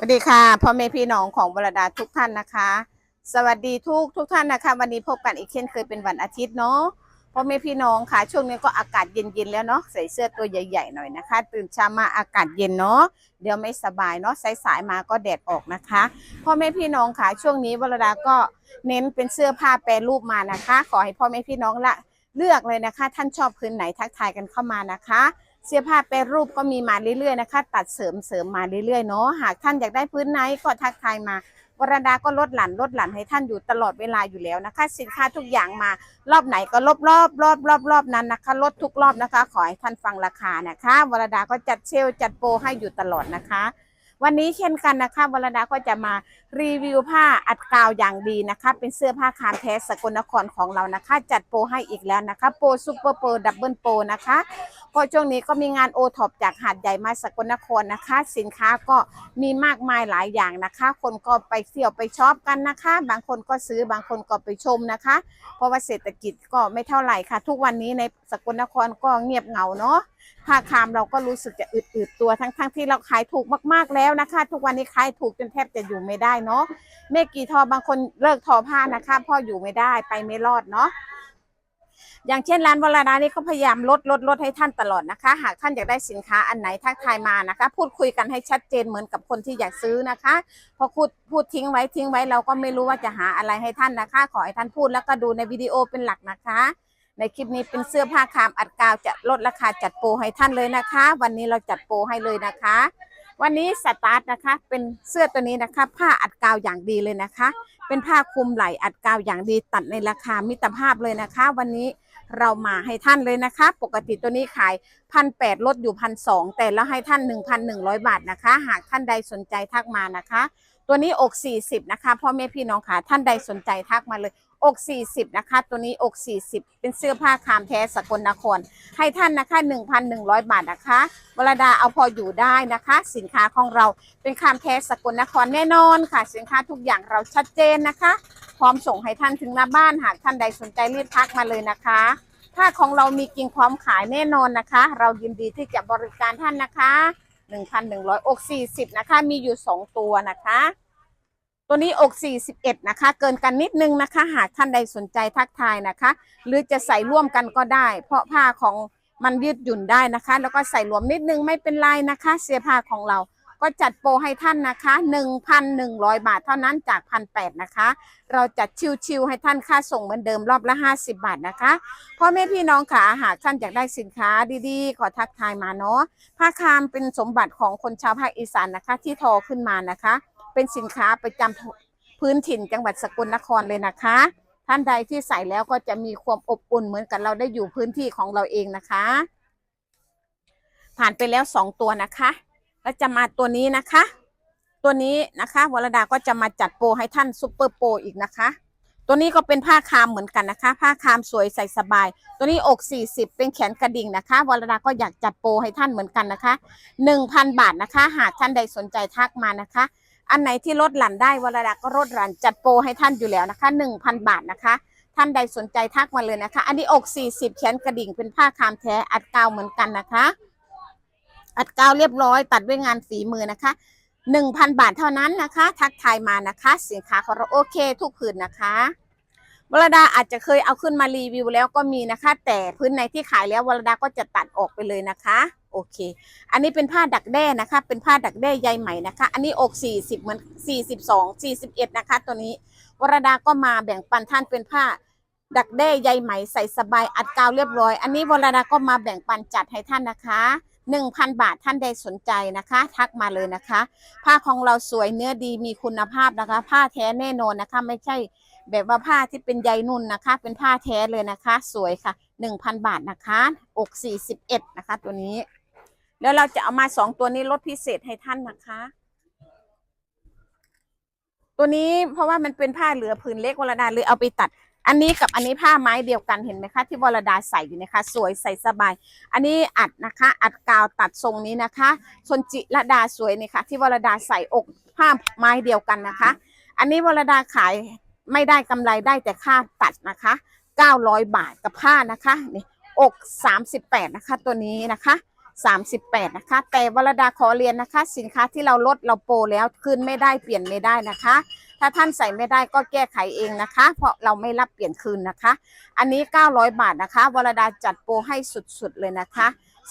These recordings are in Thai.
สวัสดีค่ะพ่อแม่พี่น้องของวรดาทุกท่านนะคะ สวัสดีทุกทุกท่านนะคะ วันนี้พบกันอีกเช่นเคยเป็นวันอาทิตย์เนาะพ่อแม่พี่น้องค่ะช่วงนี้ก็อากาศเย็นๆแล้วเนาะใส่เสื้อตัวใหญ่ๆหน่อยนะคะ ตื่นเช้ามาอากาศเย็นเนาะเดี๋ยวไม่สบายเนาะสายๆมาก็แดดออกนะคะพ่อแม่พี่น้องค่ะช่วงนี้วรดาก็เน้นเป็นเสื้อผ้าแปรรูปมานะคะ ขอให้พ่อแม่พี่น้องละเลือกเลยนะคะ ท่านชอบพื้นไหนทักทายกันเข้ามานะคะ เสื้อผ้าแปรรูปก็มีมาเรื่อยๆนะคะ ตัดเสริมเสริมมาเรื่อยๆเนาะหากท่านอยากได้พื้นไหนก็ทักทายมาวรดาก็ลดหลั่นลดหลั่นให้ท่านอยู่ตลอดเวลาอยู่แล้วนะคะ สินค้าทุกอย่างมารอบไหนก็รอบรอบรอบรอบรอบนั้นนะคะ ลดทุกรอบนะคะ ขอให้ท่านฟังราคานะคะ วรดาก็จัดเซลล์จัดโปรให้อยู่ตลอดนะคะ วันนี้เช่นกันนะคะวรดาก็จะมารีวิวผ้าอัดกาวอย่างดีนะคะ เป็นเสื้อผ้าคามแท้สกลนครของเรานะคะ จัดโปรให้อีกแล้วนะคะ โปรซุปเปอร์โปรดับเบิลโปรนะคะเพราะช่วงนี้ก็มีงานโอท็อปจากหาดใหญ่มาสกลนครนะคะ สินค้าก็มีมากมายหลายอย่างนะคะ คนก็ไปเที่ยวไปช็อปกันนะคะ บางคนก็ซื้อบางคนก็ไปชมนะคะ เพราะว่าเศรษฐกิจก็ไม่เท่าไหร่ค่ะ ทุกวันนี้ในสกลนครก็เงียบเหงาเนาะผ้าคามเราก็รู้สึกจะอืดๆตัวทั้งๆทที่เราขายถูกมากๆแล้วนะคะ ทุกวันนี้ขายถูกจนแทบจะอยู่ไม่ได้เนาะเมกี่ทอบางคนเลิกทอผ้านะคะพ่ออยู่ไม่ได้ไปไม่รอดเนาะอย่างเช่นร้านวรดานี่ก็พยายามลดลดลดให้ท่านตลอดนะคะ หากท่านอยากได้สินค้าอันไหนทักทายมานะคะ พูดคุยกันให้ชัดเจนเหมือนกับคนที่อยากซื้อนะคะพอพูดพูดทิ้งไว้ทิ้งไว้เราก็ไม่รู้ว่าจะหาอะไรให้ท่านนะคะ ขอให้ท่านพูดแล้วก็ดูในวิดีโอเป็นหลักนะคะ ในคลิปนี้เป็นเสื้อผ้าคามอัดกาวจะลดราคาจัดโปรให้ท่านเลยนะคะ วันนี้เราจัดโปรให้เลยนะคะ วันนี้สตาร์ทนะคะ เป็นเสื้อตัวนี้นะคะ ผ้าอัดกาวอย่างดีเลยนะคะ เป็นผ้าคลุมไหล่อัดกาวอย่างดีตัดในราคามิตรภาพเลยนะคะ วันนี้เรามาให้ท่านเลยนะคะ ปกติตัวนี้ขายพันแปดลดอยู่พันสองแต่แล้วให้ท่านหนึ่งพันหนึ่งร้อยบาทนะคะ หากท่านใดสนใจทักมานะคะ ตัวนี้อก 40 นะคะพ่อแม่พี่น้องค่ะท่านใดสนใจทักมาเลย อก40นะคะ ตัวนี้อก 40 เป็นเสื้อผ้าคามแท้สกลนคร ให้ท่านนะคะ 1,100 บาทนะคะวรดาเอาพออยู่ได้นะคะ สินค้าของเราเป็นคามแท้สกลนครแน่นอนค่ะ สินค้าทุกอย่างเราชัดเจนนะคะ พร้อมส่งให้ท่านถึงหน้าบ้านหากท่านใดสนใจรีบทักมาเลยนะคะผ้าของเรามีกิ่งพร้อมขายแน่นอนนะคะ เรายินดีที่จะบริการท่านนะคะ 1,100อก40 นะคะ มีอยู่ 2 ตัวนะคะ ตัวนี้อก 41 นะคะ เกินกันนิดนึงนะคะ หากท่านใดสนใจทักทายนะคะ หรือจะใส่ร่วมกันก็ได้ เพราะผ้าของมันยืดหยุ่นได้นะคะ แล้วก็ใส่รวมนิดนึงไม่เป็นไรนะคะ เสื้อผ้าของเราก็จัดโปรให้ท่านนะคะ 1,100 บาทเท่านั้นจาก 1,800 นะคะ เราจัดชิวๆให้ท่านค่าส่งเหมือนเดิมรอบละ 50 บาทนะคะพ่อแม่พี่น้องค่ะหากท่านอยากได้สินค้าดีๆ ขอทักทายมาเนาะผ้าคามเป็นสมบัติของคนชาวภาคอีสานนะคะ ที่ทอขึ้นมานะคะ เป็นสินค้าประจำพื้นถิ่นจังหวัดสกลนครเลยนะคะ ท่านใดที่ใส่แล้วก็จะมีความอบอุ่นเหมือนกับเราได้อยู่พื้นที่ของเราเองนะคะ ผ่านไปแล้วสองตัวนะคะ แล้วจะมาตัวนี้นะคะ ตัวนี้นะคะวรดาก็จะมาจัดโปรให้ท่านซุปเปอร์โปรอีกนะคะตัวนี้ก็เป็นผ้าคามเหมือนกันนะคะ ผ้าคามสวยใส่สบาย ตัวนี้อก 40 เป็นแขนกระดิ่งนะคะวรดาก็อยากจัดโปรให้ท่านเหมือนกันนะคะ 1,000 บาทนะคะ หากท่านใดสนใจทักมานะคะ อันไหนที่ลดหลั่นได้วรดาก็ลดหลั่นจัดโปรให้ท่านอยู่แล้วนะคะ 1,000 บาทนะคะ ท่านใดสนใจทักมาเลยนะคะ อันนี้อก 40 แขนกระดิ่งเป็นผ้าคามแท้อัดกาวเหมือนกันนะคะ อัดกาวเรียบร้อย ตัดด้วยงานฝีมือนะคะ1,000 บาทเท่านั้นนะคะ ทักทายมานะคะ สินค้าของเราโอเคทุกผืนนะคะ วรดาอาจจะเคยเอาขึ้นมารีวิวแล้วก็มีนะคะ แต่พื้นไหนที่ขายแล้ววรดาก็จะตัดออกไปเลยนะคะ โอเค อันนี้เป็นผ้าดักแด้นะคะ เป็นผ้าดักแด้ใยไหมนะคะ อันนี้อก40เหมือน42 41นะคะ ตัวนี้วรดาก็มาแบ่งปันท่านเป็นผ้าดักแด้ใยไหมใส่สบายอัดกาวเรียบร้อย อันนี้วรดาก็มาแบ่งปันจัดให้ท่านนะคะ1,000 บาทท่านใดสนใจนะคะ ทักมาเลยนะคะ ผ้าของเราสวยเนื้อดีมีคุณภาพนะคะ ผ้าแท้แน่นอนนะคะ ไม่ใช่ แบบว่าผ้าที่เป็นใยนุ่นนะคะ เป็นผ้าแท้เลยนะคะ สวยค่ะ 1,000 บาทนะคะ อก41นะคะ ตัวนี้ แล้วเราจะเอามาสองตัวนี้ลดพิเศษให้ท่านนะคะ ตัวนี้เพราะว่ามันเป็นผ้าเหลือผืนเล็กวรดาเลยเอาไปตัด อันนี้กับอันนี้ผ้าไม้เดียวกันเห็นไหมคะ ที่วรดาใส่อยู่นะคะ สวยใส่สบาย อันนี้อัดนะคะ อัดกาวตัดทรงนี้นะคะชนจิระดาสวยนี่ค่ะ ที่วรดาใส่อกผ้าไม้เดียวกันนะคะ อันนี้วรดาขาย ไม่ได้กำไรได้แต่ค่าตัดนะคะ 900 บาทกับผ้านะคะนี่อก38 นะคะ ตัวนี้นะคะ 38 นะคะ แต่วรดาขอเรียนนะคะ สินค้าที่เราลดเราโปรแล้วคืนไม่ได้เปลี่ยนไม่ได้นะคะ ถ้าท่านใส่ไม่ได้ก็แก้ไขเองนะคะ เพราะเราไม่รับเปลี่ยนคืนนะคะ อันนี้ 900 บาทนะคะวรดาจัดโปรให้สุดๆเลยนะคะ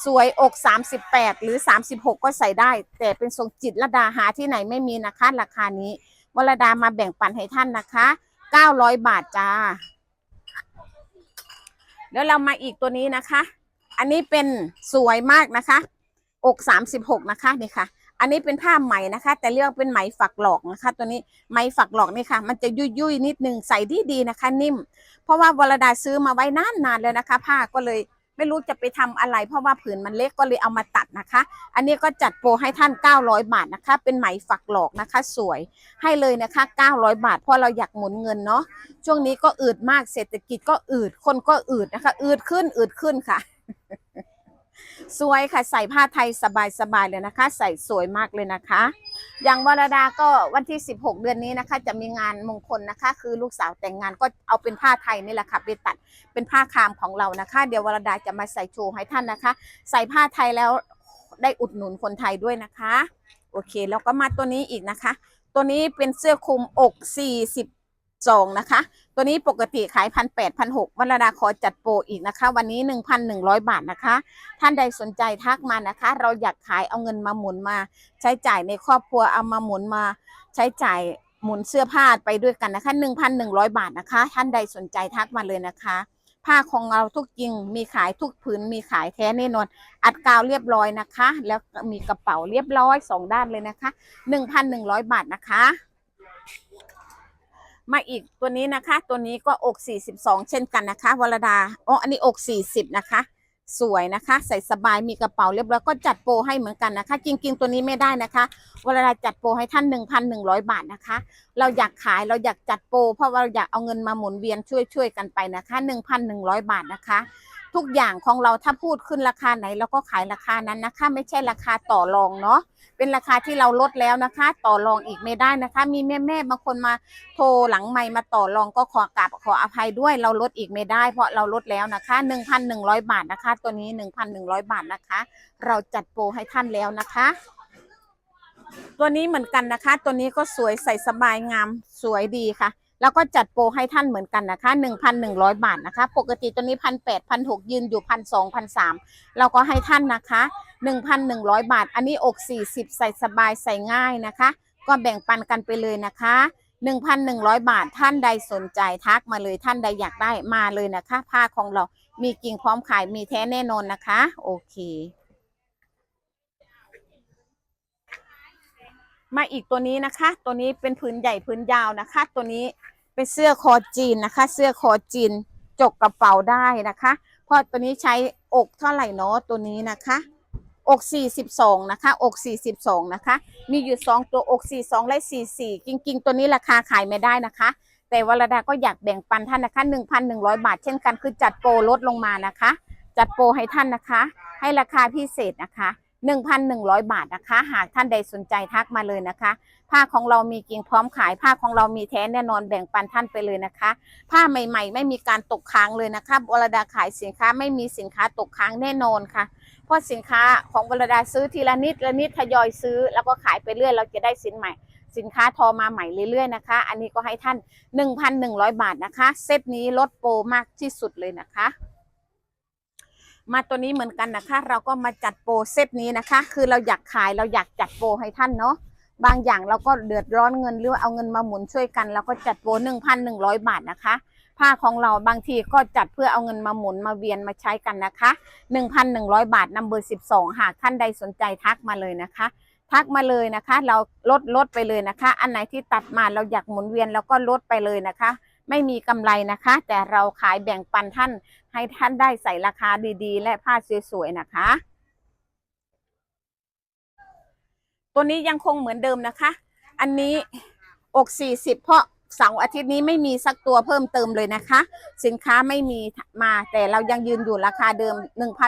สวยอก 38 หรือ 36 ก็ใส่ได้ แต่เป็นทรงจิตรดาหาที่ไหนไม่มีนะคะ ราคานี้ วรดามาแบ่งปันให้ท่านนะคะ900บาทจ้า แล้วเรามาอีกตัวนี้นะคะ อันนี้เป็นสวยมากนะคะ อก36นะคะนี่ค่ะ อันนี้เป็นผ้าไหมนะคะ แต่เรียกเป็นไหมฝักหลอกนะคะ ตัวนี้ไหมฝักหลอกนี่ค่ะ มันจะยุ่ยยุ่ยๆนิดนึงใส่ดีดีๆนะคะ นิ่ม เพราะว่าวรดาซื้อมาไว้นานๆแล้วนะคะ ผ้าก็เลย ไม่รู้จะไปทำอะไร เพราะว่าผืนมันเล็กก็เลยเอามาตัดนะคะ อันนี้ก็จัดโปรให้ท่าน 900 บาทนะคะ เป็นไหมฝักหลอกนะคะ สวยให้เลยนะคะ 900 บาท เพราะเราอยากหมุนเงินเนาะช่วงนี้ก็อืดมากเศรษฐกิจก็อืดคนก็อืดนะคะ อืดขึ้นอืดขึ้นค่ะ สวยค่ะใส่ผ้าไทยสบายๆเลยนะคะ ใส่สวยมากเลยนะคะ อย่างวรดาก็วันที่ 16 เดือนนี้นะคะ จะมีงานมงคลนะคะ คือลูกสาวแต่งงานก็เอาเป็นผ้าไทยนี่แหละค่ะไปตัดเป็นผ้าคามของเรานะคะ เดี๋ยววรดาจะมาใส่โชว์ให้ท่านนะคะ ใส่ผ้าไทยแล้วได้อุดหนุนคนไทยด้วยนะคะ โอเคแล้วก็มาตัวนี้อีกนะคะ ตัวนี้เป็นเสื้อคลุมอก 42 นะคะ ตัวนี้ปกติขายพันแปดพันหกวรดาขอจัดโปรอีกนะคะ วันนี้1,100บาทนะคะ ท่านใดสนใจทักมานะคะ เราอยากขายเอาเงินมาหมุนมา ใช้จ่ายในครอบครัวเอามาหมุนมา ใช้จ่ายหมุนเสื้อผ้าไปด้วยกันนะคะ1,100บาทนะคะ ท่านใดสนใจทักมาเลยนะคะผ้าของเราทุกจริงมีขายทุกผืนมีขายแท้แน่นอน อัดกาวเรียบร้อยนะคะ แล้วมีกระเป๋าเรียบร้อยสองด้านเลยนะคะ1,100บาทนะคะ มาอีกตัวนี้นะคะ ตัวนี้ก็อก42 เช่นกันนะคะวรดาอ๋ออันนี้อก 40 นะคะ สวยนะคะ ใส่สบายมีกระเป๋าเรียบร้อยก็จัดโปรให้เหมือนกันนะคะ จริง ๆ ตัวนี้ไม่ได้นะคะวรดาจัดโปรให้ท่าน 1,100 บาทนะคะ เราอยากขายเราอยากจัดโปรเพราะว่าเราอยากเอาเงินมาหมุนเวียนช่วยช่วยๆกันไปนะคะ 1,100 บาทนะคะ ทุกอย่างของเราถ้าพูดขึ้นราคาไหนเราก็ขายราคานั้นนะคะ ไม่ใช่ราคาต่อรองเนาะเป็นราคาที่เราลดแล้วนะคะ ต่อรองอีกไม่ได้นะคะ มีแม่แม่ๆบางคนมาโทรหลังไม่มาต่อรองก็ขอกราบขออภัยด้วย เราลดอีกไม่ได้ เพราะเราลดแล้วนะคะ 1,100 บาทนะคะ ตัวนี้ 1,100 บาทนะคะ เราจัดโปรให้ท่านแล้วนะคะ ตัวนี้เหมือนกันนะคะ ตัวนี้ก็สวยใส่สบายงามสวยดีค่ะ แล้วก็จัดโปรให้ท่านเหมือนกันนะคะ 1,100 บาทนะคะ ปกติตัวนี้พันแปดพันหกยืนอยู่พันสองพันสามเราก็ให้ท่านนะคะ 1,100 บาท อันนี้อก 40 ใส่สบายใส่ง่ายนะคะ ก็แบ่งปันกันไปเลยนะคะ1,100 บาทท่านใดสนใจทักมาเลยท่านใดอยากได้มาเลยนะคะ ผ้าของเรามีกิ่งพร้อมขายมีแท้แน่นอนนะคะ โอเค มาอีกตัวนี้นะคะ ตัวนี้เป็นพื้นใหญ่พื้นยาวนะคะ ตัวนี้เป็นเสื้อคอจีนนะคะ เสื้อคอจีนจกกระเป๋าได้นะคะเพราะตัวนี้ใช้อกเท่าไหร่เนาะตัวนี้นะคะอก42นะคะอก42นะคะ มีอยู่ 2 ตัวอก42และ44จริง ๆ ตัวนี้ราคาขายไม่ได้นะคะ แต่วรดาก็อยากแบ่งปันท่านนะคะ 1,100 บาทเช่นกันคือจัดโปรลดลงมานะคะ จัดโปรให้ท่านนะคะ ให้ราคาพิเศษนะคะ 1,100 บาทนะคะ หากท่านใดสนใจทักมาเลยนะคะ ผ้าของเรามีกิ่งพร้อมขาย ผ้าของเรามีแท้แน่นอนแบ่งปันท่านไปเลยนะคะ ผ้าใหม่ๆ ไม่มีการตกค้างเลยนะคะวรดาขายสินค้าไม่มีสินค้าตกค้างแน่นอนค่ะ เพราะสินค้าของวรดาซื้อทีละนิดละนิดทยอยซื้อ แล้วก็ขายไปเรื่อยเราจะได้สินใหม่สินค้าทอมาใหม่เรื่อยๆนะคะ อันนี้ก็ให้ท่าน 1,100 บาทนะคะ เซตนี้ลดโปรมากที่สุดเลยนะคะ มาตัวนี้เหมือนกันนะคะ เราก็มาจัดโปรเซตนี้นะคะ คือเราอยากขายเราอยากจัดโปรให้ท่านเนาะบางอย่างเราก็เดือดร้อนเงินหรือว่าเอาเงินมาหมุนช่วยกันเราก็จัดโปร1,100บาทนะคะ ผ้าของเราบางทีก็จัดเพื่อเอาเงินมาหมุนมาเวียนมาใช้กันนะคะ1,100บาทนัมเบอร์12หากท่านใดสนใจทักมาเลยนะคะทักมาเลยนะคะ เราลดลดไปเลยนะคะ อันไหนที่ตัดมาเราอยากหมุนเวียนเราก็ลดไปเลยนะคะ ไม่มีกำไรนะคะ แต่เราขายแบ่งปันท่านให้ท่านได้ใส่ราคาดีๆ และผ้าสวยๆนะคะ ตัวนี้ยังคงเหมือนเดิมนะคะ อันนี้อก40 เพราะเสาร์อาทิตย์นี้ไม่มีสักตัวเพิ่มเติมเลยนะคะ สินค้าไม่มีมาแต่เรายังยืนอยู่ราคาเดิม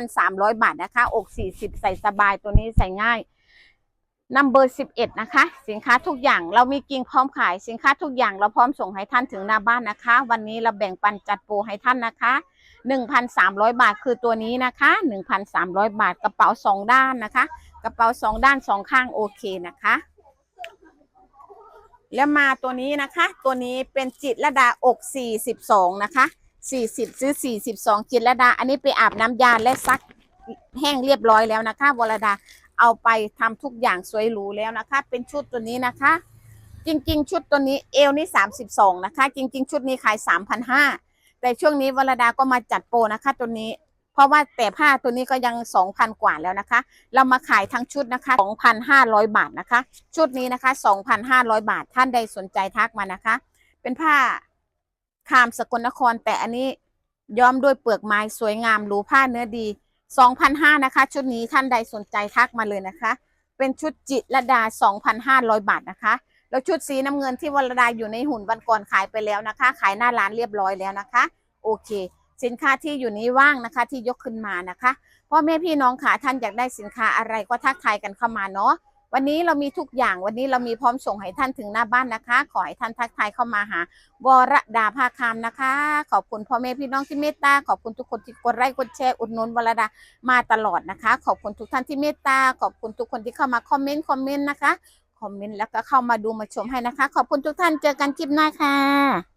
1,300 บาทนะคะ อก40 ใส่สบายตัวนี้ใส่ง่าย นัมเบอร์11นะคะ สินค้าทุกอย่างเรามีกิ่งพร้อมขายสินค้าทุกอย่างเราพร้อมส่งให้ท่านถึงหน้าบ้านนะคะ วันนี้เราแบ่งปันจัดโปรให้ท่านนะคะ1,300บาทคือตัวนี้นะคะ1,300บาทกระเป๋าสองด้านนะคะ กระเป๋าสองด้านสองข้างโอเคนะคะ แล้วมาตัวนี้นะคะ ตัวนี้เป็นจิตรลดาอก42นะคะ40ซื้อ42จิตรลดา อันนี้ไปอาบน้ำยาและซักแห้งเรียบร้อยแล้วนะคะวรดา เอาไปทำทุกอย่างสวยหรูแล้วนะคะ เป็นชุดตัวนี้นะคะ จริง ๆ ชุดตัวนี้เอวนี่ 32 นะคะ จริง ๆ ชุดนี้ขาย 3,500แต่ช่วงนี้วรดาก็มาจัดโปรนะคะตัวนี้ เพราะว่าแต่ผ้าตัวนี้ก็ยัง 2,000 กว่าแล้วนะคะ เรามาขายทั้งชุดนะคะ 2,500 บาทนะคะ ชุดนี้นะคะ 2,500 บาทท่านใดสนใจทักมานะคะ เป็นผ้าคามสกลนครแต่อันนี้ย้อมด้วยเปลือกไม้สวยงามหรูผ้าเนื้อดี 2,500นะคะ ชุดนี้ท่านใดสนใจทักมาเลยนะคะ เป็นชุดจิตรดา 2,500 บาทนะคะ แล้วชุดสีน้ำเงินที่วรดาอยู่ในหุ่นวันก่อนขายไปแล้วนะคะ ขายหน้าร้านเรียบร้อยแล้วนะคะ โอเค สินค้าที่อยู่นี้ว่างนะคะที่ยกขึ้นมานะคะพ่อแม่พี่น้องค่ะท่านอยากได้สินค้าอะไรก็ทักทายกันเข้ามาเนาะ วันนี้เรามีทุกอย่างวันนี้เรามีพร้อมส่งให้ท่านถึงหน้าบ้านนะคะ ขอให้ท่านทักทายเข้ามาหาวรดาภาคามนะคะ ขอบคุณพ่อแม่พี่น้องที่เมตตาขอบคุณทุกคนที่กดไลค์กดแชร์อุดหนุนวรดามาตลอดนะคะ ขอบคุณทุกท่านที่เมตตาขอบคุณทุกคนที่เข้ามาคอมเมนต์คอมเมนต์นะคะคอมเมนต์แล้วก็เข้ามาดูมาชมให้นะคะ ขอบคุณทุกท่านเจอกันคลิปหน้าค่ะ